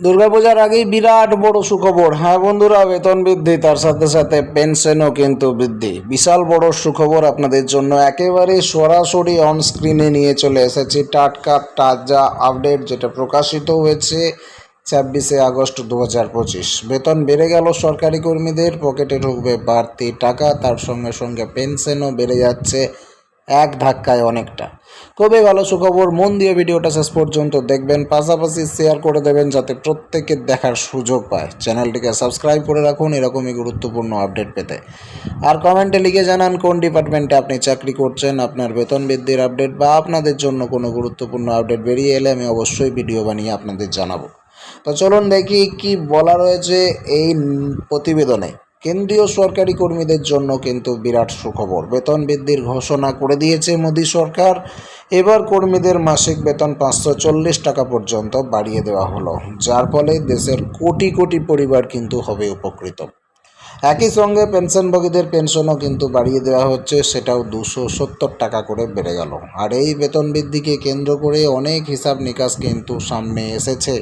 দুর্গাপূজার আগেই বিরাট বড় সুখবর। হ্যাঁ বন্ধুরা, বেতন বৃদ্ধি, তার সাথে সাথে পেনশনও কিন্তু বৃদ্ধি। বিশাল বড় সুখবর আপনাদের জন্য। একেবারে সরাসরি অন স্ক্রিনে নিয়ে চলে এসেছি টাটকা তাজা আপডেট যেটা প্রকাশিত হয়েছে ছাব্বিশে আগস্ট দু হাজার পঁচিশ। বেতন বেড়ে গেল সরকারি কর্মীদের, পকেটে ঢুকবে বাড়তি টাকা, তার সঙ্গে সঙ্গে পেনশনও বেড়ে যাচ্ছে এক ধাক্কায় অনেকটা। খুবই ভালো সুখবর? মন দিয়ে ভিডিওটা শেষ পর্যন্ত দেখবেন। পাশাপাশি শেয়ার করে দেবেন যাতে প্রত্যেকে দেখার সুযোগ পায়। চ্যানেলটিকে সাবস্ক্রাইব করে রাখুন, এরকমই গুরুত্বপূর্ণ আপডেট পেতে। আর কমেন্টে লিখে জানান, কোন ডিপার্টমেন্টে আপনি চাকরি করছেন? আপনার বেতন বৃদ্ধির আপডেট বা আপনাদের জন্য কোনো গুরুত্বপূর্ণ আপডেট বেরিয়ে এলে আমি অবশ্যই ভিডিও বানিয়ে আপনাদের জানাব। তো চলুন দেখি কি বলা রয়েছে এই প্রতিবেদনে। কেন্দ্রীয় সরকারি কর্মীদের জন্য কিন্তু বিরাট সুখবর। বেতন বৃদ্ধির ঘোষণা করে দিয়েছে মোদী সরকার। এবার কর্মীদের মাসিক বেতন পাঁচশো চল্লিশ টাকা পর্যন্ত বাড়িয়ে দেওয়া হলো, যার ফলে দেশের কোটি কোটি পরিবার কিন্তু হবে উপকৃত। একই সঙ্গে পেনশনভোগীদের পেনশনও কিন্তু বাড়িয়ে দেওয়া হচ্ছে, সেটাও দুশো সত্তর টাকা করে বেড়ে গেল। আর এই বেতন বৃদ্ধিকে কেন্দ্র করে অনেক হিসাব নিকাশ কিন্তু সামনে এসেছে।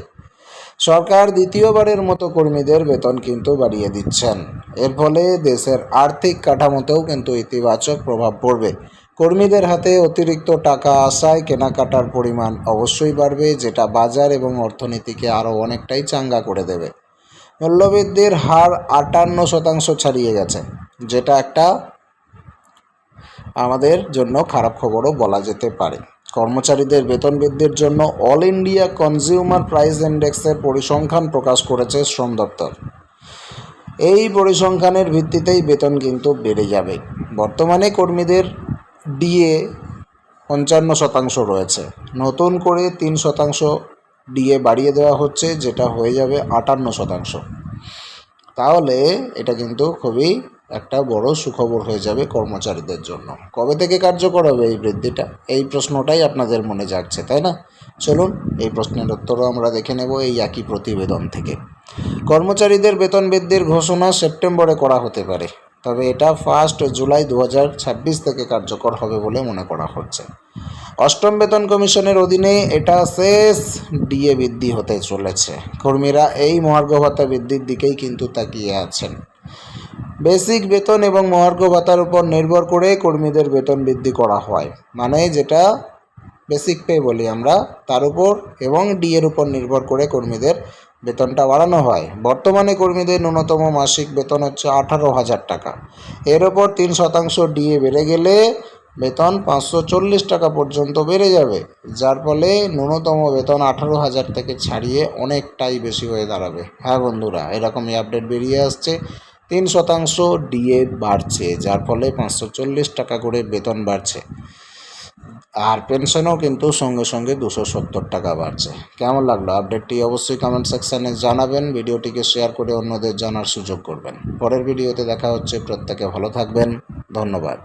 সরকার দ্বিতীয়বারের মতো কর্মীদের বেতন কিন্তু বাড়িয়ে দিচ্ছেন। এর ফলে দেশের আর্থিক কাঠামোতেও কিন্তু ইতিবাচক প্রভাব পড়বে। কর্মীদের হাতে অতিরিক্ত টাকা আসায় কেনাকাটার পরিমাণ অবশ্যই বাড়বে, যেটা বাজার এবং অর্থনীতিকে আরও অনেকটাই চাঙ্গা করে দেবে। মূল্যবৃদ্ধির হার আটান্ন শতাংশ ছাড়িয়ে গেছে, যেটা একটা আমাদের জন্য খারাপ খবরও বলা যেতে পারে। কর্মচারীদের বেতন বৃদ্ধির জন্য অল ইন্ডিয়া কনজিউমার প্রাইস ইন্ডেক্সের পরিসংখ্যান প্রকাশ করেছে শ্রম দপ্তর। এই পরিসংখ্যানের ভিত্তিতেই বেতন কিন্তু বেড়ে যাবে। বর্তমানে কর্মীদের ডিএ পঞ্চান্ন শতাংশ রয়েছে। নতুন করে তিন শতাংশ ডিএ বাড়িয়ে দেওয়া হচ্ছে, যেটা হয়ে যাবে আটান্ন শতাংশ। তাহলে এটা কিন্তু খুবই একটা বড় সুখবর হয়ে যাবে কর্মচারীদের জন্য। কবে থেকে কার্যকর হবে এই বৃদ্ধিটা? এই প্রশ্নটাই আপনাদের মনে জাগছে, তাই না? চলুন, এই প্রশ্নের উত্তরও আমরা দেখে নেব এই একই প্রতিবেদন থেকে। কর্মচারীদের বেতন বৃদ্ধির ঘোষণা সেপ্টেম্বরে করা হতে পারে, তবে এটা ফার্স্ট জুলাই দু হাজার ছাব্বিশ থেকে কার্যকর হবে বলে মনে করা হচ্ছে। অষ্টম বেতন কমিশনের অধীনে এটা শেষ ডিএ বৃদ্ধি হতে চলেছে। কর্মীরা এই মহার্ঘ ভাতা বৃদ্ধির দিকেই কিন্তু তাকিয়ে আছেন। বেসিক বেতন এবং মহার্ঘ ভাতার উপর নির্ভর করে কর্মীদের বেতন বৃদ্ধি করা হয়। মানে যেটা বেসিক পে বলি আমরা, তার উপর এবং ডি এর উপর নির্ভর করে কর্মীদের বেতনটা বাড়ানো হয়। বর্তমানে কর্মীদের ন্যূনতম মাসিক বেতন হচ্ছে আঠারো হাজার টাকা। এর ওপর তিন শতাংশ ডিএ বেড়ে গেলে বেতন পাঁচশো চল্লিশ টাকা পর্যন্ত বেড়ে যাবে, যার ফলে ন্যূনতম বেতন আঠারো হাজার থেকে ছাড়িয়ে অনেকটাই বেশি হয়ে দাঁড়াবে। হ্যাঁ বন্ধুরা, এরকমই আপডেট বেরিয়ে আসছে। তিন শতাংশ ডিএ বাড়ছে, যার ফলে পাঁচশো চল্লিশ টাকা করে বেতন বাড়ছে। আর পেনশনও কিন্তু সঙ্গে সঙ্গে দুশো সত্তর টাকা বাড়ছে। কেমন লাগল? আপডেটটি অবশ্যই কমেন্ট সেকশানে জানাবেন। ভিডিওটিকে শেয়ার করে অন্যদের জানার সুযোগ করবেন। পরের ভিডিওতে দেখা হচ্ছে। প্রত্যেকে ভালো থাকবেন। ধন্যবাদ।